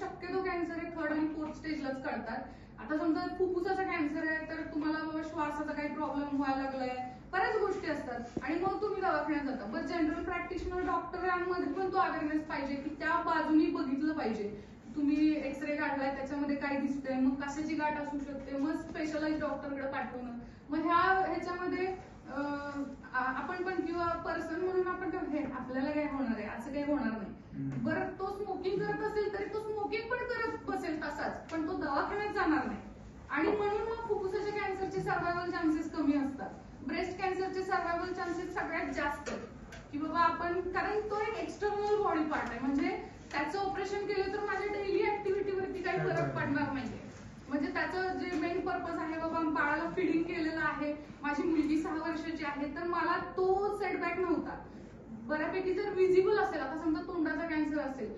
शक्यतो कॅन्सर हे थर्ड आणि फोर्थ स्टेजलाच कळतात आता समजा फुफ्फुसाचा कॅन्सर आहे तर तुम्हाला बाबा श्वासाचा काही प्रॉब्लेम व्हायला लागलाय. बऱ्याच गोष्टी असतात. आणि मग तुम्ही दवाखान्यात जाता. पण जनरल प्रॅक्टिशनर डॉक्टरांमध्ये पण तो अवेअरनेस पाहिजे की त्या बाजूनी बघितलं पाहिजे. तुम्ही एक्सरे काढलाय त्याच्यामध्ये काय दिसतंय मग कशाची गाठ असू शकते मग स्पेशलाइज डॉक्टरकडे पाठवणं. मग ह्या ह्याच्यामध्ये आपण पण किंवा पर्सन म्हणून आपण हे आपल्याला काय होणार आहे असं काही होणार नाही हम्म. बरं तो स्मोकिंग करत असेल तरी तो स्मोकिंग पण करत बसेल तसाच पण तो दवाखान्यात जाणार नाही. आणि म्हणून मग फुफ्फुसाच्या कॅन्सरचे सर्वायवल चान्सेस कमी असतात. ब्रेस्ट कॅन्सरचे सर्वायवल चान्सेस सगळ्यात जास्त आहेत. की बाबा आपण कारण तो एक एक्सटर्नल बॉडी पार्ट आहे. म्हणजे त्याचं ऑपरेशन केलं तर माझ्या डेली ऍक्टिव्हिटीवरती काही फरक पडणार नाहीये. म्हणजे त्याचं जे मेन पर्पज आहे बाबा बाळाला फिडिंग केलेलं आहे माझी मुलगी सहा वर्षाची आहे तर मला तो सेटबॅक नव्हता. बऱ्यापैकी जर विजिबल असेल आता समजा तोंडाचा कॅन्सर असेल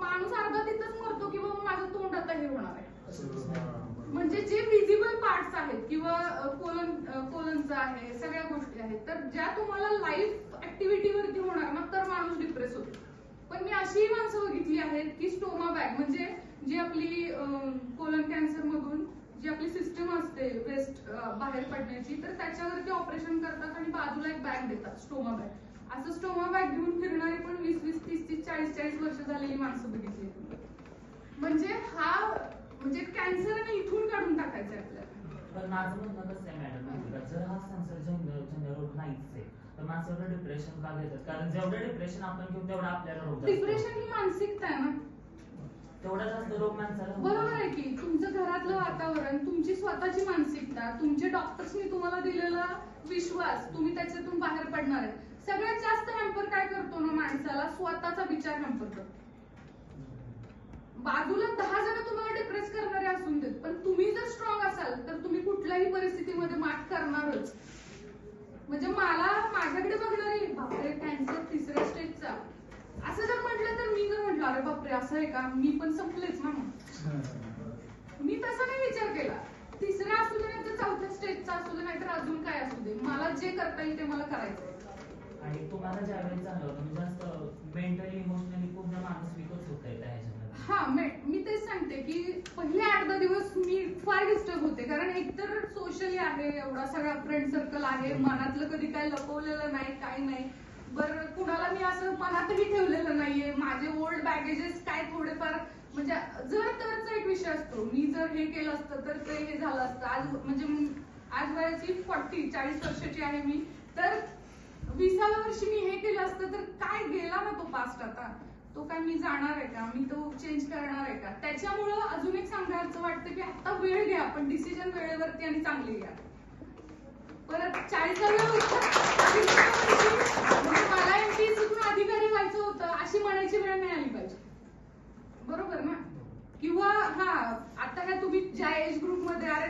माणूस अर्धा तिथंच मरतो की बाबा माझं तोंड आता हे होणार आहे. म्हणजे जे विजिबल पार्ट्स आहेत किंवा कोलन कोलनचं आहे सगळ्या गोष्टी आहेत तर ज्या तुम्हाला लाईफ ऍक्टिव्हिटीवरती होणार ना तर माणूस डिप्रेस होतो. पण मी अशीही माणसं बघितली आहेत की स्टोमा बॅग म्हणजे जी आपली कोलन कॅन्सर मधून जी आपली सिस्टम असते वेस्ट बाहेर पडण्याची तर त्याच्यावरती ऑपरेशन करतात आणि बाजूला एक बॅग देतात स्टोमा बॅग असं स्टोमा बॅग घेऊन फिरणारी पण वीस वीस तीस तीस चाळीस चाळीस वर्ष झालेली माणसं बघितली म्हणजे हा म्हणजे कॅन्सर इथून काढून टाकायचं आपल्याला. पण माझं म्हणणं कसं आहे मॅडम जर हा कॅन्सर जन्य रोग नाहीच आहे तर माणसाला डिप्रेशन का घेतात? कारण जेवढं डिप्रेशन आपण घेऊ तेवढा आपल्याला रोग डिप्रेशन ही मानसिकता आहे ना. तेवढा जास्त रोग माणसाला. बरोबर आहे की तुमचं घरातलं वातावरण तुमची स्वतःची मानसिकता तुमचे डॉक्टर्सनी तुम्हाला दिलेला विश्वास तुम्ही त्याच्यातून बाहेर पडणार आहे. सगळ्यात जास्त हॅम्पर काय करतो ना माणसाला? स्वतःचा विचार हॅम्पर करतो. बाजूला दहा जण तुम्हाला डिप्रेस करणारे असून देत पण तुम्ही जर स्ट्रॉंग असाल तर तुम्ही कुठल्याही परिस्थितीमध्ये मात करणारच. म्हणजे मला माझ्याकडे बघणारे बापरे कॅन्सर तिसऱ्या स्टेजचा असं जर म्हटलं तर मी जर म्हटलं अरे बापरे असं आहे का? मी पण संपलेच ना मी तसा नाही विचार केला. तिसरा असू दे नाही तर चौथ्या स्टेजचा असू दे नाहीतर अजून काय असू दे. मला जे करता येईल ते मला करायचं आणि तुम्हाला ज्यावेळेस झालं म्हणजे जास्त मेंटली इमोशनली पूर्ण माणूस विकत होत आहे हा मे- मी तेच सांगते की पहिले आठ दहा दिवस मी फार डिस्टर्ब होते. कारण एकतर सोशली आहे एवढा सगळा फ्रेंड सर्कल आहे मनातलं कधी काय लपवलेलं नाही काही नाही. बरं कुणाला मी असं मनातही ठेवलेलं नाहीये. माझे ओल्ड बॅगेजेस काय थोडेफार म्हणजे जर तरचा एक विषय असतो. मी जर हे केलं असतं तर ते हे झालं असतं. आज म्हणजे आज वयाची फॉर्टी चाळीस वर्षाची आहे मी. तर विसाव्या वर्षी मी हे केलं असतं तर काय गेला ना तो पास्ट आता? तो काय मी जाणार आहे का? मी तो चेंज करणार आहे का? त्याच्यामुळं अजून एक सांगायचं वाटतं की आता वेळ घ्या पण डिसिजन वेळेवरती आणि चांगली घ्या. परत चाळीसाव्या म्हणजे मला एमपीएससीतून अधिकारी व्हायचं होतं अशी म्हणायची वेळ मिळाली पाहिजे. बरोबर ना? किंवा हा आता काय तुम्ही ज्या एज ग्रुपमध्ये अरे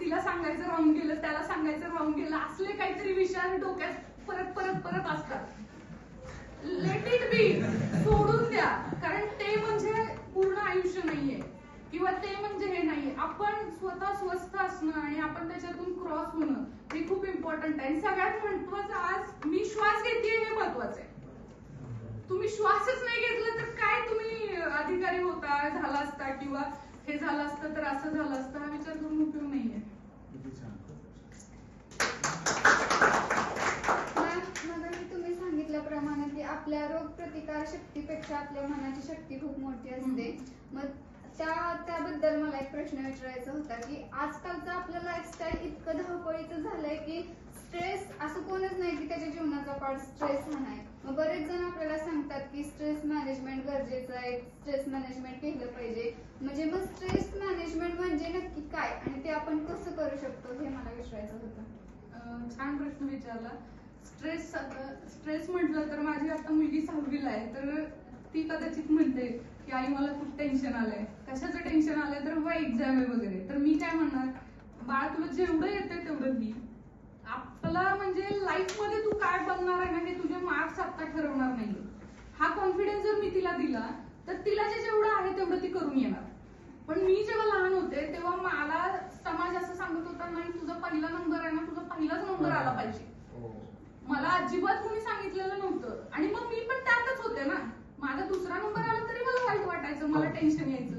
तिला सांगायचं राहून गेलं त्याला सांगायचं राहून गेलं असले काहीतरी विचार डोक्यात परत परत परत असतात. बी सोडून द्या. कारण ते म्हणजे पूर्ण आयुष्य नाहीये. किंवा ते म्हणजे हे नाही आपण स्वतः स्वस्थ असणं आणि आपण त्याच्यातून क्रॉस होणं हे खूप इम्पॉर्टंट आहे. आणि सगळ्यात महत्वाचं आज मी श्वास घेते हे महत्वाचं आहे. तुम्ही श्वासच नाही घेतला तर काय तुम्ही अधिकारी होता झाला असता किंवा हे झालं असतं तर असं झालं असतं हा विचार करून उपयोग नाहीये मॅम मगाशी तुम्ही सांगितल्याप्रमाणे की आपल्या रोग प्रतिकार शक्तीपेक्षा आपल्या मनाची शक्ती खूप मोठी असते. मग त्या त्याबद्दल मला एक प्रश्न विचारायचा होता की आजकालचं आपलं लाईफस्टाईल इतकं धावपळीचं झालंय की स्ट्रेस असं कोणच नाही की त्याच्या जीवनाचा पार्ट स्ट्रेस हा नाही. मग बरेच जण आपल्याला सांगतात की स्ट्रेस मॅनेजमेंट गरजेचं आहे. स्ट्रेस मॅनेजमेंट केलं पाहिजे. म्हणजे मग स्ट्रेस मॅनेजमेंट म्हणजे नक्की काय? आणि ते आपण कसं करू शकतो हे मला विचारायचं होतं. छान प्रश्न विचारला. स्ट्रेस स्ट्रेस म्हटलं तर माझी आता मुलगी सहावीला आहे तर ती कदाचित म्हणते की आई मला खूप टेन्शन आलंय. कशाचं टेन्शन आलंय? तर व एक्झाम आहे वगैरे. तर मी काय म्हणणार? बाळा तुला जेवढं येते तेवढं दी आपला म्हणजे लाईफमध्ये तू काय बनणार आहे ना हे तुझे मार्क्स आता ठरवणार नाही हा कॉन्फिडन्स जर मी तिला दिला तर तिला जे जेवढं आहे तेवढं ती करून येणार. पण मी जेव्हा लहान होते तेव्हा मला समाज असं सांगत होता नाही तुझा पहिला नंबर आहे ना तुझा पहिलाच नंबर आला पाहिजे. मला अजिबात कोणी सांगितलेलं नव्हतं. आणि मग मी पण त्यातच होते ना. माझा दुसरा नंबर आला तरी मला वाईट वाटायचं मला टेन्शन यायचं.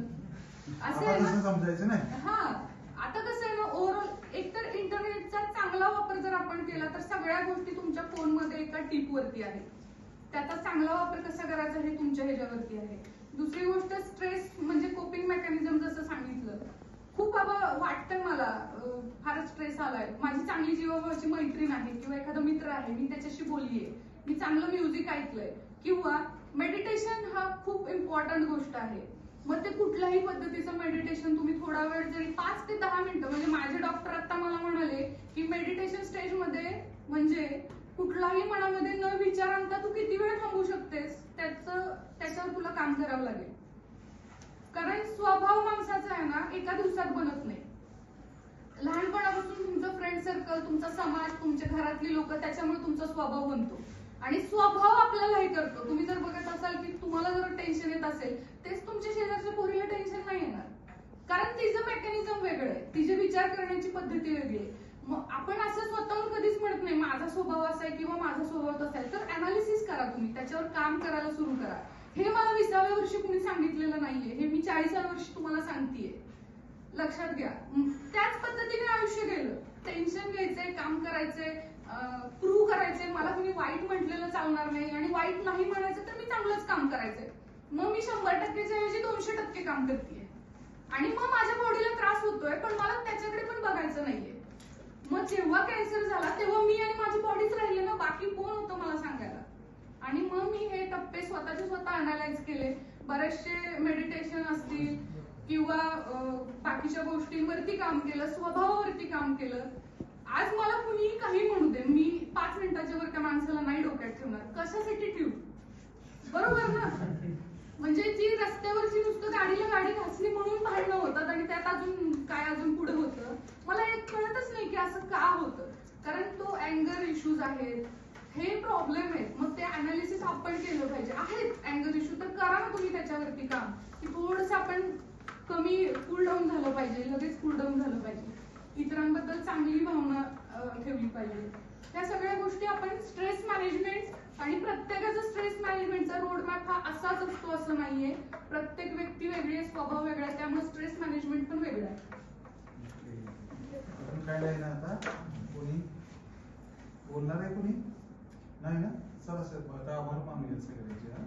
असं आहे ना. हा. आता कसं आहे ना ओव्हरऑल एकतर इंटरनेटचा चांगला वापर जर आपण केला तर सगळ्या गोष्टी तुमच्या फोनमध्ये एका टीप वरती आहेत. त्याचा चांगला वापर कसा करायचा हे तुमच्या ह्याच्यावरती आहे. दुसरी गोष्ट स्ट्रेस म्हणजे कोपिंग मेकॅनिझम जसं सांगितलं. खूप बाबा वाटतंय मला. फारच स्ट्रेस आलाय. माझी चांगली जीवाभावाची मैत्रीण आहे किंवा एखादा मित्र आहे मी त्याच्याशी बोललीये. मी चांगलं म्युझिक ऐकलंय. किंवा मेडिटेशन हा खूप इम्पॉर्टंट गोष्ट आहे. मग ते कुठल्याही पद्धतीचं मेडिटेशन तुम्ही थोडा वेळ जरी पाच ते दहा मिनिटं म्हणजे माझे डॉक्टर आता मला म्हणाले की मेडिटेशन स्टेजमध्ये म्हणजे कुठलाही मनामध्ये न विचार आणता तू किती वेळ थांबू शकतेस त्याचं त्याच्यावर तुला काम करावं लागेल. कारण स्वभाव माणसाचा आहे ना एका दिवसात बनत नाही लहानपणापासून तुमचं फ्रेंड सर्कल तुमचा समाज तुमच्या घरातली लोक त्याच्यामुळे तुमचा स्वभाव बनतो. आणि स्वभाव आपल्याला हे करतो. तुम्ही जर बघत असाल की तुम्हाला जर टेन्शन येत असेल तेच तुमच्या शेजारच्या पोरीला टेन्शन नाही येणार. कारण तिचं मेकॅनिझम वेगळं आहे. तिचे विचार करण्याची पद्धती वेगळी आहे. मग आपण असं स्वतःहून कधीच म्हणत नाही माझा स्वभाव असा आहे किंवा माझा स्वभाव तसा आहे. तर अनालिसिस करा तुम्ही. त्याच्यावर काम करायला सुरू करा. हे मला विसाव्या वर्षी कुणी सांगितलेलं नाहीये. हे मी चाळीसाव्या वर्षी तुम्हाला सांगतेय. लक्षात घ्या. त्याच पद्धतीने आयुष्य गेलं. टेन्शन घ्यायचंय काम करायचंय प्रूव्ह करायचंय. मला तुम्ही वाईट म्हटलेलं चालणार नाही आणि वाईट नाही म्हणायचं तर मी चांगलंच काम करायचंय. मग मी शंभर टक्केच्या ऐवजी दोनशे टक्के काम करते आणि मग माझ्या बॉडीला त्रास होतोय पण मला त्याच्याकडे पण बघायचं नाहीये. मग जेव्हा कॅन्सर झाला तेव्हा मी आणि माझी बॉडीच राहिले ना. बाकी कोण होतं मला सांगायला? आणि मग मी हे टप्पे स्वतःचे स्वतः अनालाइज केले. बरेचसे मेडिटेशन असतील किंवा बाकीच्या गोष्टींवरती काम केलं स्वभावावरती काम केलं आज मला कुणी काही म्हणू दे. मी पाच मिनिटाच्या वर त्या माणसाला नाही डोक्यात ठेवणार. कशासाठी ठेवू? बरोबर ना? म्हणजे जी रस्त्यावरची नुसतं गाडीला गाडी घासली म्हणून भांडणं होतात आणि त्यात अजून काय अजून पुढे होतं? मला एक कळतच नाही की असं का होतं. कारण तो अँगर इश्यूज आहेत. हे प्रॉब्लेम आहेत. मग ते अनालिसिस आपण केलं पाहिजे. आहेत अँगर इश्यू तर करा ना तुम्ही त्याच्यावरती काम. की थोडस आपण कमी कूल डाऊन झालं पाहिजे लगेच कूल डाऊन झालं पाहिजे. इतरांबद्दल चांगली भावना ठेवली पाहिजे. त्या सगळ्या गोष्टी आपण स्ट्रेस मॅनेजमेंट आणि प्रत्येकाचा स्ट्रेस मॅनेजमेंटचा रोडमॅप हा असाच असतो असं नाहीये. प्रत्येक व्यक्ती वेगळी आहे स्वभाव वेगळा आहे त्यामुळे स्ट्रेस मॅनेजमेंट पण वेगळं आहे. काय आता? कोणी? बोलणार आहे कोणी? नाही ना? सर असं आता आभार मानूया सगळ्यांचे हा.